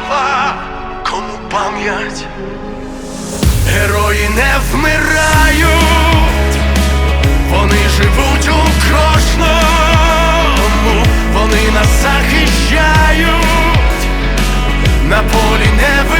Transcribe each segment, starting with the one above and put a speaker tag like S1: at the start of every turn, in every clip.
S1: Слава, кому пам'ять, герої не вмирають, вони живуть у кожному, вони нас захищають. На полі невидимому,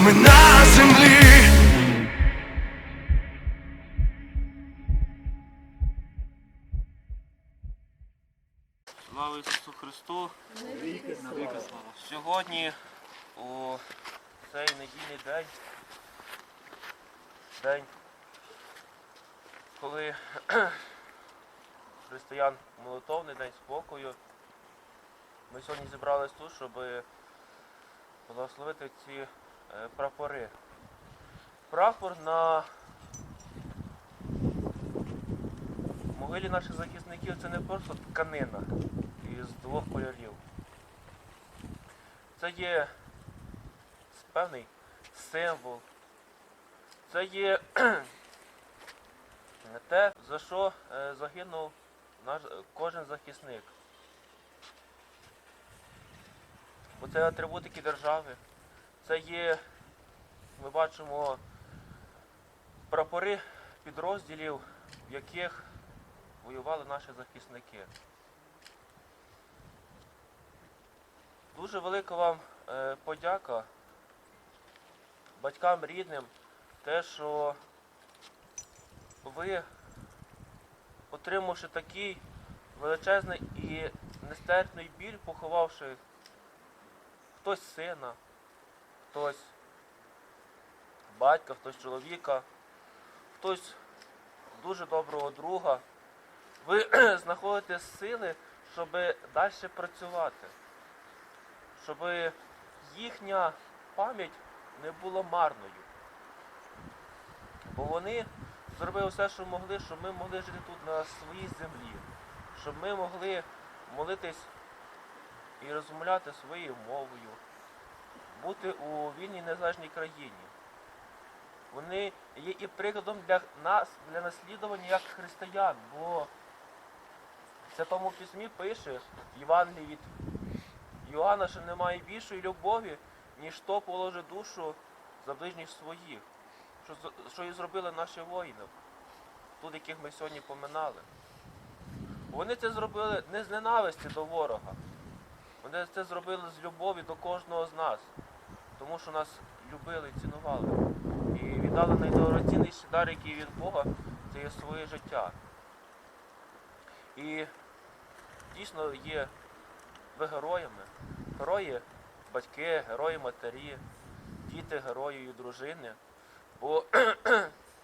S1: Ми на землі.
S2: Слава Ісусу Христу! Сьогодні у цей недільний день, день, коли християн молитовний день спокою, ми сьогодні зібрались тут, щоб благословити ці прапори. Прапор на могилі наших захисників це не просто тканина із двох кольорів. Це є певний символ. Це є те, за що е, загинув наш е, кожен захисник. Бо це атрибутики держави. Це є, ми бачимо, прапори підрозділів, в яких воювали наші захисники. Дуже велика вам е, подяка батькам рідним, те, що ви, отримавши такий величезний і нестерпний біль, поховавши хтось сина, хтось батька, хтось чоловіка, хтось дуже доброго друга. Ви знаходите сили, щоб далі працювати, щоб їхня пам'ять не була марною. Бо вони зробили все, що могли, щоб ми могли жити тут на своїй землі, щоб ми могли молитись і розмовляти своєю мовою, бути у вільній незалежній країні. Вони є і прикладом для нас, для наслідування як християн, бо це тому письмі пише в Євангелії від Йоанна, що немає більшої любові, ніж то положить душу за ближніх своїх, що, що і зробили наші воїни, тут яких ми сьогодні поминали. Вони це зробили не з ненависті до ворога. Вони це зробили з любові до кожного з нас, тому що нас любили цінували. І віддали найдорогоцінніший дар, який від Бога, це є своє життя. І дійсно є ви героями. Герої батьки, герої матері, діти герої і дружини. Бо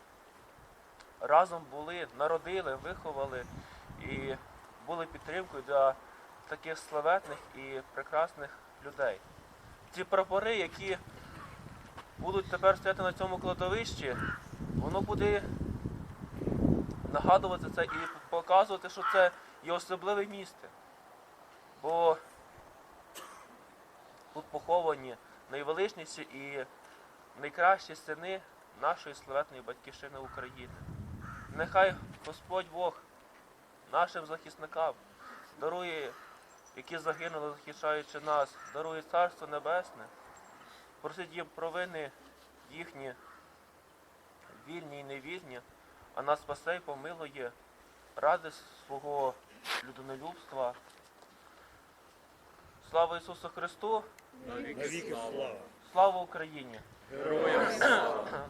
S2: разом були, народили, виховали і були підтримкою для таких славетних і прекрасних людей. Ці прапори, які будуть тепер стояти на цьому кладовищі, воно буде нагадувати це і показувати, що це є особливе місце. Бо тут поховані найвеличніші і найкращі сини нашої славетної батьківщини України. Нехай Господь Бог нашим захисникам дарує, які загинули, захищаючи нас, дарує Царство Небесне, просить їм провини їхні, вільні і невільні, а нас спасе й помилує ради свого людинолюбства. Слава Ісусу Христу!
S3: Навіки слава.
S2: Слава Україні!
S3: Героям слава.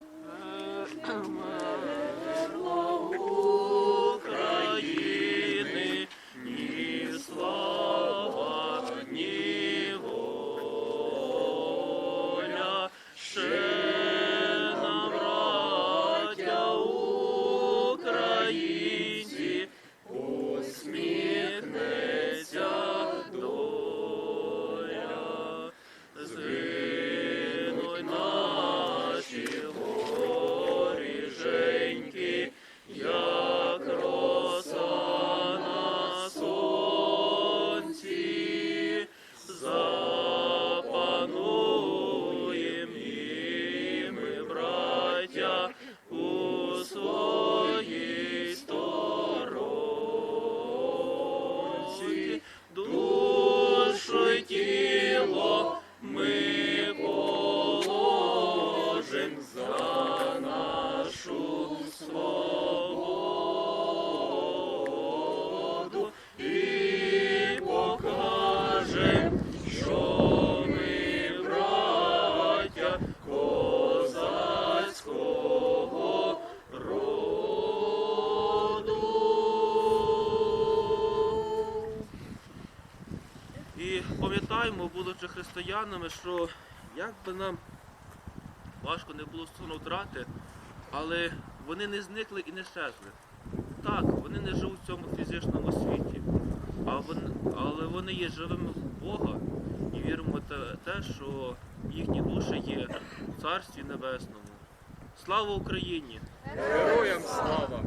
S2: І пам'ятаємо, будучи християнами, що як би нам важко не було стосовно втрати, але вони не зникли і не щезли. Так, вони не живуть в цьому фізичному світі, а вони, але вони є живими в Бога і віримо в те, що їхні душі є в Царстві Небесному. Слава Україні!
S3: Героям слава.